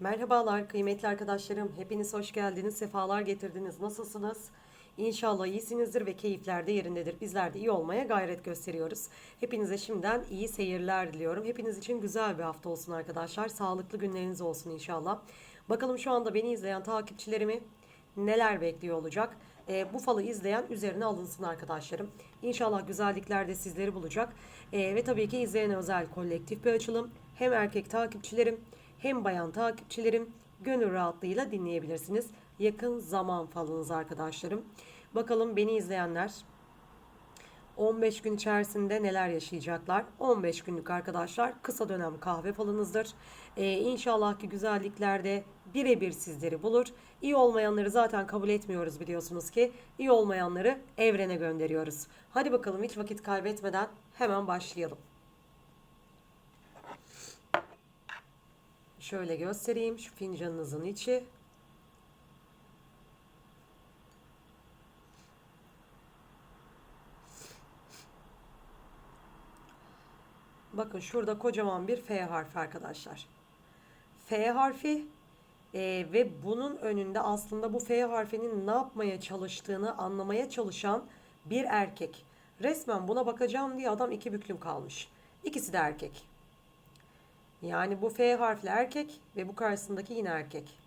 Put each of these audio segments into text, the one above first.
Merhabalar kıymetli arkadaşlarım. Hepiniz hoş geldiniz, sefalar getirdiniz. Nasılsınız? İnşallah iyisinizdir ve keyifler de yerindedir. Bizler de iyi olmaya gayret gösteriyoruz. Hepinize şimdiden iyi seyirler diliyorum. Hepiniz için güzel bir hafta olsun arkadaşlar. Sağlıklı günleriniz olsun inşallah. Bakalım şu anda beni izleyen takipçilerimi neler bekliyor olacak? Ee, bu falı izleyen üzerine alınsın arkadaşlarım. İnşallah güzellikler de sizleri bulacak. Ee, ve tabii ki izleyen özel kolektif bir açılım. Hem erkek takipçilerim hem bayan takipçilerim gönül rahatlığıyla dinleyebilirsiniz. Yakın zaman falınız arkadaşlarım. Bakalım beni izleyenler 15 gün içerisinde neler yaşayacaklar? 15 günlük arkadaşlar kısa dönem kahve falınızdır. Ee, inşallah ki güzelliklerde birebir sizleri bulur. İyi olmayanları zaten kabul etmiyoruz biliyorsunuz ki. İyi olmayanları evrene gönderiyoruz. Hadi bakalım hiç vakit kaybetmeden hemen başlayalım. Şöyle göstereyim şu fincanınızın içi. Bakın şurada kocaman bir F harfi arkadaşlar. F harfi e, ve bunun önünde aslında bu F harfinin ne yapmaya çalıştığını anlamaya çalışan bir erkek. Resmen buna bakacağım diye adam iki büklüm kalmış. İkisi de erkek. Yani bu F harfli erkek ve bu karşısındaki yine erkek.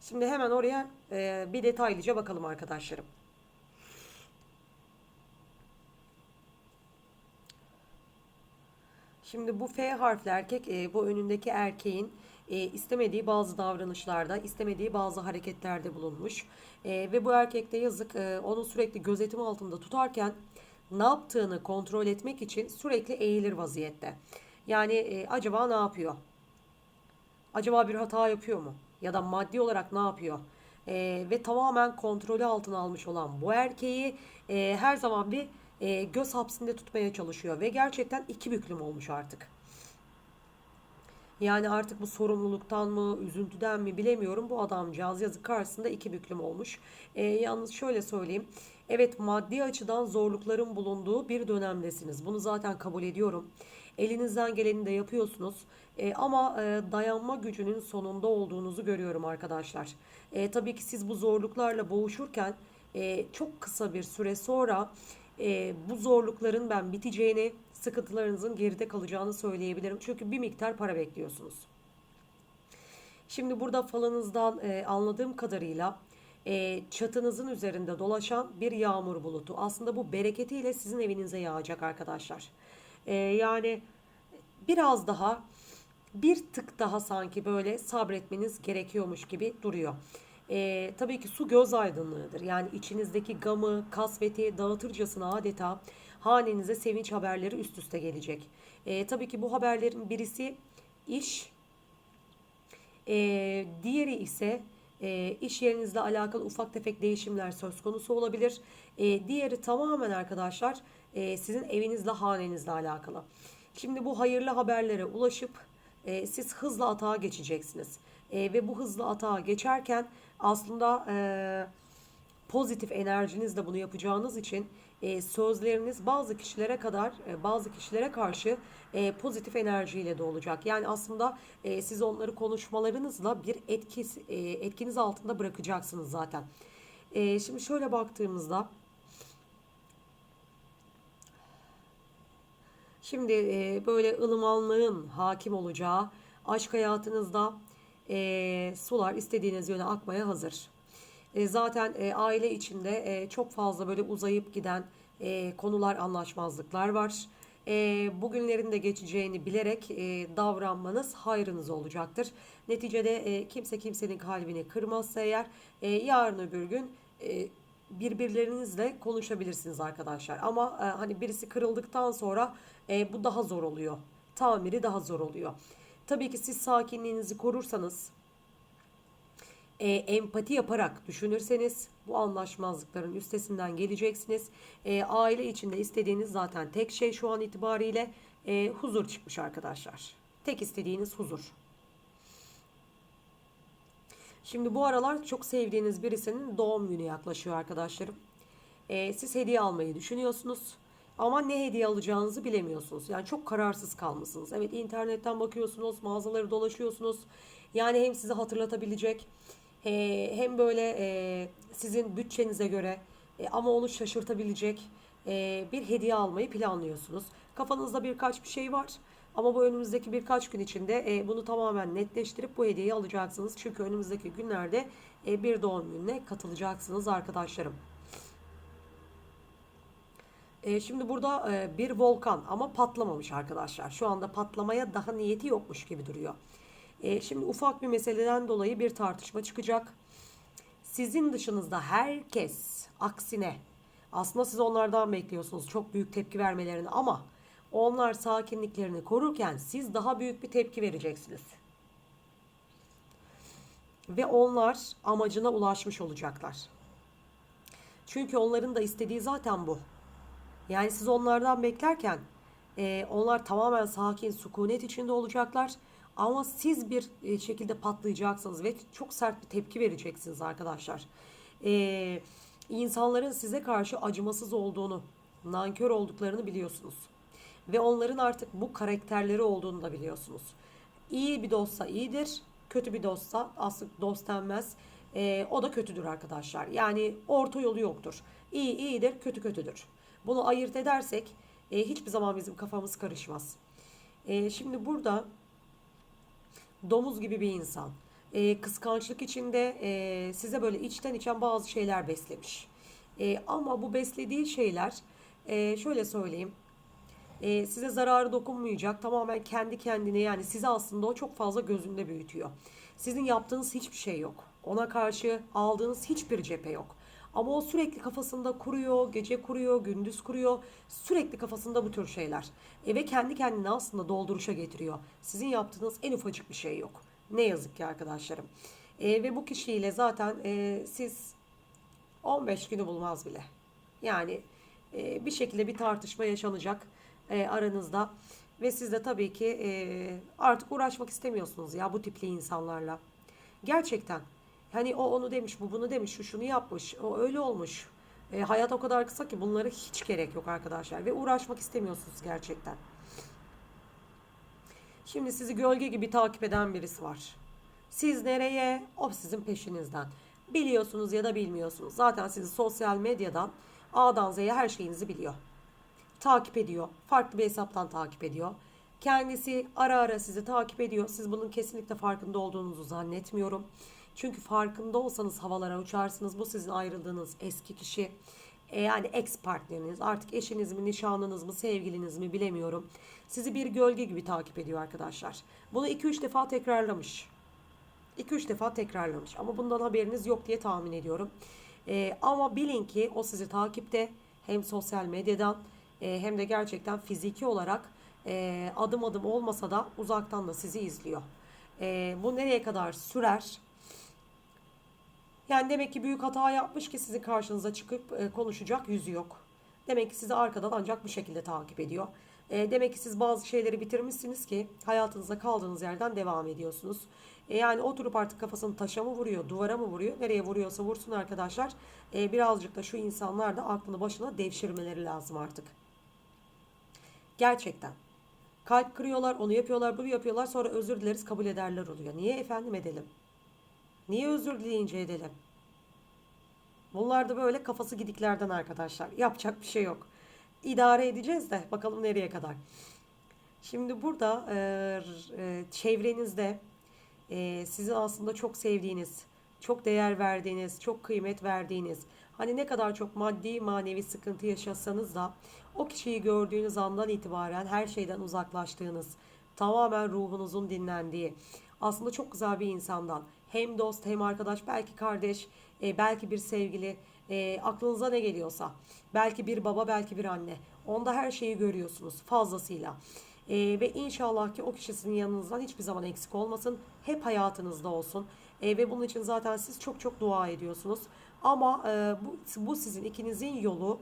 Şimdi hemen oraya e, bir detaylıca bakalım arkadaşlarım. Şimdi bu F harfli erkek e, bu önündeki erkeğin e, istemediği bazı davranışlarda, istemediği bazı hareketlerde bulunmuş. E, ve bu erkek de yazık e, onu sürekli gözetim altında tutarken ne yaptığını kontrol etmek için sürekli eğilir vaziyette. Yani e, acaba ne yapıyor? Acaba bir hata yapıyor mu? Ya da maddi olarak ne yapıyor? E, ve tamamen kontrolü altına almış olan bu erkeği e, her zaman bir e, göz hapsinde tutmaya çalışıyor. Ve gerçekten iki büklüm olmuş artık. Yani artık bu sorumluluktan mı, üzüntüden mi bilemiyorum. Bu adamcağız yazık karşısında iki büklüm olmuş. E, yalnız şöyle söyleyeyim. Evet maddi açıdan zorlukların bulunduğu bir dönemdesiniz. Bunu zaten kabul ediyorum. Elinizden geleni de yapıyorsunuz. E, ama e, dayanma gücünün sonunda olduğunuzu görüyorum arkadaşlar. E, tabii ki siz bu zorluklarla boğuşurken e, çok kısa bir süre sonra e, bu zorlukların ben biteceğini, sıkıntılarınızın geride kalacağını söyleyebilirim. Çünkü bir miktar para bekliyorsunuz. Şimdi burada falınızdan e, anladığım kadarıyla e, çatınızın üzerinde dolaşan bir yağmur bulutu. Aslında bu bereketiyle sizin evinize yağacak arkadaşlar. E, yani biraz daha bir tık daha sanki böyle sabretmeniz gerekiyormuş gibi duruyor. E, tabii ki su göz aydınlığıdır. Yani içinizdeki gamı, kasveti dağıtırcasına adeta hanenize sevinç haberleri üst üste gelecek. E, tabii ki bu haberlerin birisi iş, e, diğeri ise e, iş yerinizle alakalı ufak tefek değişimler söz konusu olabilir. E, diğeri tamamen arkadaşlar e, sizin evinizle hanenizle alakalı. Şimdi bu hayırlı haberlere ulaşıp e, siz hızlı atağa geçeceksiniz. E, ve bu hızlı atağa geçerken aslında e, pozitif enerjinizle bunu yapacağınız için e, sözleriniz bazı kişilere kadar e, bazı kişilere karşı e, pozitif enerjiyle de olacak. Yani aslında e, siz onları konuşmalarınızla bir etkisi, e, etkiniz altında bırakacaksınız zaten. E, şimdi şöyle baktığımızda Şimdi e, böyle ılımanlığın hakim olacağı aşk hayatınızda e, sular istediğiniz yöne akmaya hazır. E, zaten e, aile içinde e, çok fazla böyle uzayıp giden e, konular, anlaşmazlıklar var. E, bugünlerin de geçeceğini bilerek e, davranmanız hayrınız olacaktır. Neticede e, kimse kimsenin kalbini kırmazsa eğer e, yarın öbür gün e, birbirlerinizle konuşabilirsiniz arkadaşlar. Ama e, hani birisi kırıldıktan sonra e, bu daha zor oluyor. Tamiri daha zor oluyor. Tabii ki siz sakinliğinizi korursanız, e, empati yaparak düşünürseniz bu anlaşmazlıkların üstesinden geleceksiniz. E, aile içinde istediğiniz zaten tek şey şu an itibariyle e, huzur çıkmış arkadaşlar. Tek istediğiniz huzur. Şimdi bu aralar çok sevdiğiniz birisinin doğum günü yaklaşıyor arkadaşlarım. E, siz hediye almayı düşünüyorsunuz. Ama ne hediye alacağınızı bilemiyorsunuz. Yani çok kararsız kalmışsınız. Evet internetten bakıyorsunuz, mağazaları dolaşıyorsunuz. Yani hem sizi hatırlatabilecek e, hem böyle e, sizin bütçenize göre e, ama onu şaşırtabilecek e, bir hediye almayı planlıyorsunuz. Kafanızda birkaç bir şey var. Ama bu önümüzdeki birkaç gün içinde e, bunu tamamen netleştirip bu hediyeyi alacaksınız. Çünkü önümüzdeki günlerde e, bir doğum gününe katılacaksınız arkadaşlarım. E, şimdi burada e, bir volkan ama patlamamış arkadaşlar. Şu anda patlamaya daha niyeti yokmuş gibi duruyor. E, şimdi ufak bir meseleden dolayı bir tartışma çıkacak. Sizin dışınızda herkes aksine aslında siz onlardan bekliyorsunuz çok büyük tepki vermelerini ama onlar sakinliklerini korurken siz daha büyük bir tepki vereceksiniz. Ve onlar amacına ulaşmış olacaklar. Çünkü onların da istediği zaten bu. Yani siz onlardan beklerken e, onlar tamamen sakin, sükunet içinde olacaklar. Ama siz bir e, şekilde patlayacaksınız ve çok sert bir tepki vereceksiniz arkadaşlar. E, insanların size karşı acımasız olduğunu, nankör olduklarını biliyorsunuz. Ve onların artık bu karakterleri olduğunu da biliyorsunuz. İyi bir dostsa iyidir, kötü bir dostsa aslında dost denmez. E, o da kötüdür arkadaşlar. Yani orta yolu yoktur. İyi iyidir, kötü kötüdür. Bunu ayırt edersek e, hiçbir zaman bizim kafamız karışmaz. E, şimdi burada domuz gibi bir insan. E, kıskançlık içinde e, size böyle içten içen bazı şeyler beslemiş. E, ama bu beslediği şeyler e, şöyle söyleyeyim. E, size zararı dokunmayacak. Tamamen kendi kendine yani sizi aslında o çok fazla gözünde büyütüyor. Sizin yaptığınız hiçbir şey yok. Ona karşı aldığınız hiçbir cephe yok. Ama o sürekli kafasında kuruyor, gece kuruyor, gündüz kuruyor. Sürekli kafasında bu tür şeyler. E ve kendi kendine aslında dolduruşa getiriyor. Sizin yaptığınız en ufacık bir şey yok. Ne yazık ki arkadaşlarım. E, ve bu kişiyle zaten e, siz 15 günü bulmaz bile. Yani e, bir şekilde bir tartışma yaşanacak e, aranızda. Ve siz de tabii ki e, artık uğraşmak istemiyorsunuz ya bu tipli insanlarla. Gerçekten. Hani o onu demiş, bu bunu demiş, şu şunu yapmış, o öyle olmuş. E, hayat o kadar kısa ki bunlara hiç gerek yok arkadaşlar. Ve uğraşmak istemiyorsunuz gerçekten. Şimdi sizi gölge gibi takip eden birisi var. Siz nereye? O sizin peşinizden. Biliyorsunuz ya da bilmiyorsunuz. Zaten sizi sosyal medyadan A'dan Z'ye her şeyinizi biliyor. Takip ediyor. Farklı bir hesaptan takip ediyor. Kendisi ara ara sizi takip ediyor. Siz bunun kesinlikle farkında olduğunuzu zannetmiyorum. Çünkü farkında olsanız havalara uçarsınız. Bu sizin ayrıldığınız eski kişi. E yani ex partneriniz artık eşiniz mi, nişanlınız mı, sevgiliniz mi bilemiyorum. Sizi bir gölge gibi takip ediyor arkadaşlar. Bunu 2-3 defa tekrarlamış. 2-3 defa tekrarlamış ama bundan haberiniz yok diye tahmin ediyorum. E, ama bilin ki o sizi takipte hem sosyal medyadan e, hem de gerçekten fiziki olarak e, adım adım olmasa da uzaktan da sizi izliyor. E, bu nereye kadar sürer? Yani demek ki büyük hata yapmış ki sizin karşınıza çıkıp konuşacak yüzü yok. Demek ki sizi arkadan ancak bir şekilde takip ediyor. Demek ki siz bazı şeyleri bitirmişsiniz ki hayatınızda kaldığınız yerden devam ediyorsunuz. Yani oturup artık kafasını taşa mı vuruyor, duvara mı vuruyor, nereye vuruyorsa vursun arkadaşlar. Birazcık da şu insanlar da aklını başına devşirmeleri lazım artık. Gerçekten. Kalp kırıyorlar, onu yapıyorlar, bunu yapıyorlar. Sonra özür dileriz, kabul ederler oluyor. Niye efendim edelim? Niye özür dileyince edelim? Bunlar da böyle kafası gidiklerden arkadaşlar. Yapacak bir şey yok. İdare edeceğiz de bakalım nereye kadar. Şimdi burada e, e, çevrenizde e, sizin aslında çok sevdiğiniz, çok değer verdiğiniz, çok kıymet verdiğiniz, hani ne kadar çok maddi manevi sıkıntı yaşasanız da o kişiyi gördüğünüz andan itibaren her şeyden uzaklaştığınız, tamamen ruhunuzun dinlendiği, aslında çok güzel bir insandan hem dost hem arkadaş belki kardeş e, belki bir sevgili e, aklınıza ne geliyorsa belki bir baba belki bir anne onda her şeyi görüyorsunuz fazlasıyla e, ve inşallah ki o kişi sizin yanınızdan hiçbir zaman eksik olmasın hep hayatınızda olsun e, ve bunun için zaten siz çok çok dua ediyorsunuz ama e, bu, bu sizin ikinizin yolu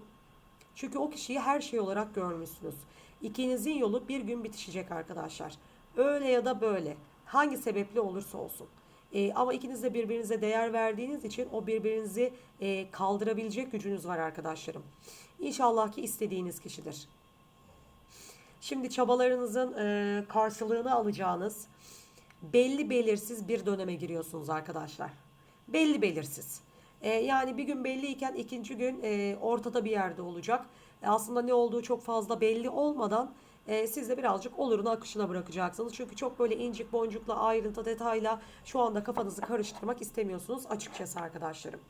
çünkü o kişiyi her şey olarak görmüşsünüz. İkinizin yolu bir gün bitişecek arkadaşlar. Öyle ya da böyle. Hangi sebeple olursa olsun. E, ama ikiniz de birbirinize değer verdiğiniz için o birbirinizi e, kaldırabilecek gücünüz var arkadaşlarım. İnşallah ki istediğiniz kişidir. Şimdi çabalarınızın e, karşılığını alacağınız belli belirsiz bir döneme giriyorsunuz arkadaşlar. Belli belirsiz. E, yani bir gün belliyken ikinci gün e, ortada bir yerde olacak. E, aslında ne olduğu çok fazla belli olmadan e, siz de birazcık olurun akışına bırakacaksınız. Çünkü çok böyle incik boncukla ayrıntı detayla şu anda kafanızı karıştırmak istemiyorsunuz açıkçası arkadaşlarım.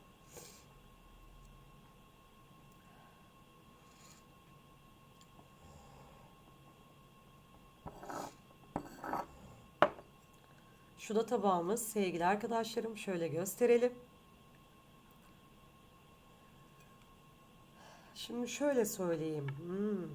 Şu da tabağımız sevgili arkadaşlarım. Şöyle gösterelim. Şimdi şöyle söyleyeyim. Hmm.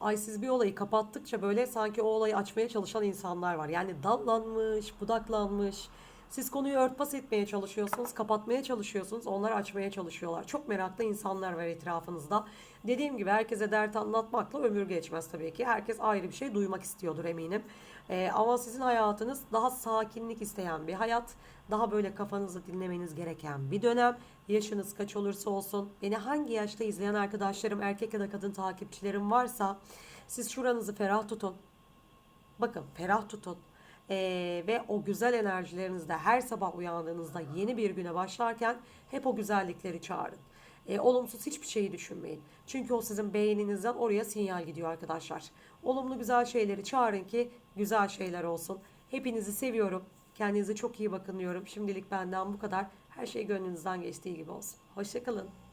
Ay siz bir olayı kapattıkça böyle sanki o olayı açmaya çalışan insanlar var. Yani dallanmış, budaklanmış. Siz konuyu örtbas etmeye çalışıyorsunuz, kapatmaya çalışıyorsunuz. Onlar açmaya çalışıyorlar. Çok meraklı insanlar var etrafınızda. Dediğim gibi herkese dert anlatmakla ömür geçmez tabii ki. Herkes ayrı bir şey duymak istiyordur eminim. Ee, ama sizin hayatınız daha sakinlik isteyen bir hayat. Daha böyle kafanızı dinlemeniz gereken bir dönem. Yaşınız kaç olursa olsun. Beni hangi yaşta izleyen arkadaşlarım, erkek ya da kadın takipçilerim varsa siz şuranızı ferah tutun. Bakın ferah tutun. Ee, ve o güzel enerjilerinizde her sabah uyandığınızda yeni bir güne başlarken hep o güzellikleri çağırın. Ee, olumsuz hiçbir şeyi düşünmeyin. Çünkü o sizin beyninizden oraya sinyal gidiyor arkadaşlar. Olumlu güzel şeyleri çağırın ki güzel şeyler olsun. Hepinizi seviyorum. Kendinize çok iyi bakın diyorum. Şimdilik benden bu kadar. Her şey gönlünüzden geçtiği gibi olsun. Hoşçakalın.